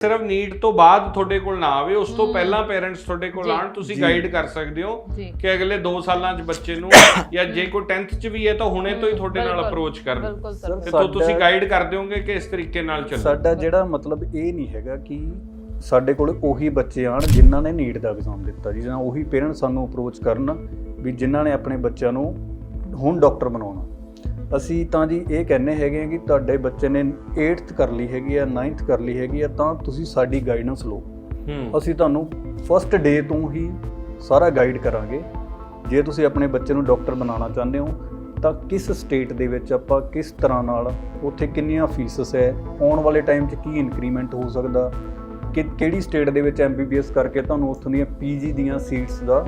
ਸਿਰਫ ਨੀਟ ਤੋਂ ਬਾਅਦ ਤੁਹਾਡੇ ਕੋਲ ਨਾ ਆਵੇ ਉਸ ਤੋਂ ਪਹਿਲਾਂ ਪੇਰੈਂਟਸ ਤੁਹਾਡੇ ਕੋਲ। ਆਣ ਤੁਸੀਂ। ਗਾਈਡ ਕਰ ਸਕਦੇ ਹੋ ਕਿ ਅਗਲੇ 2 ਸਾਲਾਂ 'ਚ ਬੱਚੇ ਨੂੰ ਜਾਂ ਜੇ ਕੋਈ 10th 'ਚ ਵੀ ਹੈ ਤਾਂ ਹੁਣੇ ਤੋਂ ਹੀ ਤੁਹਾਡੇ ਨਾਲ ਅਪਰੋਚ ਕਰਨ। ਬਿਲਕੁਲ ਸਰ Sir, ਤੇ ਤੋਂ ਤੁਸੀਂ ਗਾਈਡ ਕਰ ਦਿਓਗੇ ਕਿ ਇਸ ਤਰੀਕੇ ਨਾਲ ਚੱਲੋ। ਸਾਡਾ ਜਿਹੜਾ ਮਤਲਬ ਇਹ ਨਹੀਂ ਹੈਗਾ ਕਿ ਸਾਡੇ ਕੋਲ ਉਹੀ ਬੱਚੇ ਆਣ ਜਿਨ੍ਹਾਂ ਨੇ ਨੀਟ ਦਾ ਐਗਜ਼ਾਮ ਦਿੱਤਾ ਜੀ ਜਾਂ ਉਹੀ ਪੇਰੈਂਟਸ ਸਾਨੂੰ ਅਪਰੋਚ ਕਰਨ ਵੀ ਜਿਨ੍ਹਾਂ ਨੇ ਆਪਣੇ ਬੱਚਿਆਂ ਨੂੰ ਹੁਣ ਡਾਕਟਰ ਬਣਾਉਣਾ। ਅਸੀਂ ਤਾਂ ਜੀ ਇਹ ਕਹਿੰਨੇ ਹੈਗੇ ਆ ਕਿ ਤੁਹਾਡੇ ਬੱਚੇ ਨੇ 8th ਕਰ ਲਈ ਹੈਗੀ ਆ 9th ਕਰ ਲਈ ਹੈਗੀ ਆ ਤਾਂ ਤੁਸੀਂ ਸਾਡੀ ਗਾਈਡੈਂਸ ਲਓ। ਹੂੰ। ਅਸੀਂ ਤੁਹਾਨੂੰ ਫਸਟ ਡੇ ਤੋਂ ਹੀ ਸਾਰਾ ਗਾਈਡ ਕਰਾਂਗੇ। ਜੇ ਤੁਸੀਂ ਆਪਣੇ ਬੱਚੇ ਨੂੰ ਡਾਕਟਰ ਬਣਾਉਣਾ ਚਾਹੁੰਦੇ ਹੋ ਤਾਂ ਕਿਸ ਸਟੇਟ ਦੇ ਵਿੱਚ ਆਪਾਂ ਕਿਸ ਤਰ੍ਹਾਂ ਨਾਲ ਉੱਥੇ ਕਿੰਨੀਆਂ ਫੀਸਸ ਹੈ ਆਉਣ ਵਾਲੇ ਟਾਈਮ 'ਚ ਕੀ ਇਨਕਰੀਮੈਂਟ ਹੋ ਸਕਦਾ ਕਿ ਕਿਹੜੀ ਸਟੇਟ ਦੇ ਵਿੱਚ ਐਮਬੀਬੀਐਸ ਕਰਕੇ ਤੁਹਾਨੂੰ ਉੱਥੋਂ ਦੀਆਂ ਪੀਜੀ ਦੀਆਂ ਸੀਟਸ ਦਾ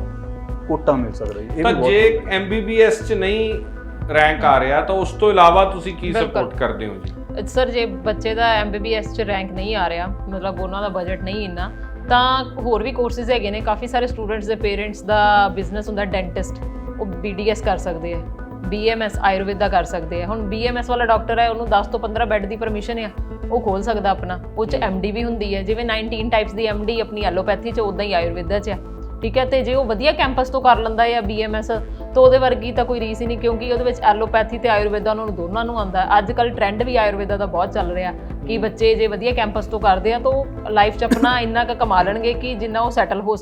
ਕੋਟਾ ਮਿਲ ਸਕਦਾ ਇਹ ਤਾਂ ਜੇ ਐਮਬੀਬੀਐਸ 'ਚ ਨਹੀਂ ਰੈਂਕ ਆ ਰਿਹਾ ਤਾਂ ਉਸ ਤੋਂ ਇਲਾਵਾ ਤੁਸੀਂ ਕੀ ਬਿਲਕੁਲ। ਸਪੋਰਟ ਕਰਦੇ ਹੋ ਜੀ ਸਰ ਜੇ ਬੱਚੇ ਦਾ ਐਮਬੀਬੀਐਸ ਚ ਰੈਂਕ ਨਹੀਂ ਆ ਰਿਹਾ ਮਤਲਬ ਉਹਨਾਂ ਦਾ ਬਜਟ ਨਹੀਂ ਇੰਨਾ ਤਾਂ ਹੋਰ ਵੀ ਕੋਰਸਿਸ ਹੈਗੇ ਨੇ ਕਾਫੀ ਸਾਰੇ ਸਟੂਡੈਂਟਸ ਦੇ ਪੇਰੈਂਟਸ ਦਾ ਬਿਜ਼ਨਸ ਹੁੰਦਾ ਡੈਂਟਿਸਟ ਉਹ ਬੀਡੀਐਸ ਕਰ ਸਕਦੇ ਆ ਬੀਐਮਐਸ ਆਯੁਰਵੇਦ ਕਰ ਸਕਦੇ ਆ ਹੁਣ ਬੀਐਮਐਸ ਵਾਲਾ ਡਾਕਟਰ ਹੈ ਉਹਨੂੰ 10 ਤੋਂ 15 ਬੈੱਡ ਦੀ ਪਰਮਿਸ਼ਨ ਆ ਉਹ ਖੋਲ ਸਕਦਾ ਆਪਣਾ ਉਹ ਚ ਐਮਡੀ ਵੀ ਹੁੰਦੀ ਹੈ ਜਿਵੇਂ 19 ਟਾਈਪਸ ਦੀ ਐਮਡੀ ਆਪਣੀ ਐਲੋਪੈਥੀ ਚ ਉਦਾਂ ਹੀ ਆਯੁਰਵੇਦਾ ਚ ਆ ਠੀਕ ਹੈ ਤੇ ਜੇ ਉਹ ਵਧੀਆ ਕੈਂਪਸ ਤੋਂ ਕਰ ਲੈਂਦਾ ਹੈ ਬੀਐਮਐਸ ਤਾਂ ਉਹਦੇ ਵਰਗੀ ਤਾਂ ਕੋਈ ਰੀਸ ਹੀ ਨਹੀਂ, ਕਿਉਂਕਿ ਉਹਦੇ ਵਿੱਚ ਐਲੋਪੈਥੀ ਤੇ ਆਯੁਰਵੇਦਾ ਉਹਨਾਂ ਨੂੰ ਦੋਨਾਂ ਨੂੰ ਆਉਂਦਾ ਅੱਜ ਕੱਲ ਟ੍ਰੈਂਡ ਵੀ ਆਯੁਰਵੇਦਾ ਦਾ ਬਹੁਤ ਚੱਲ ਰਿਹਾ ਕਿ ਬੱਚੇ ਜੇ ਵਧੀਆ ਕੈਂਪਸ ਤੋਂ ਕਰਦੇ ਆ ਤਾਂ ਉਹ ਲਾਈਫ 'ਚ ਆਪਣਾ ਇੰਨਾ ਕੁ ਕਮਾ ਲੈਣਗੇ ਕਿ ਜਿੰਨਾ ਉਹ ਸੈਟਲ ਹੋ ਸਕਣ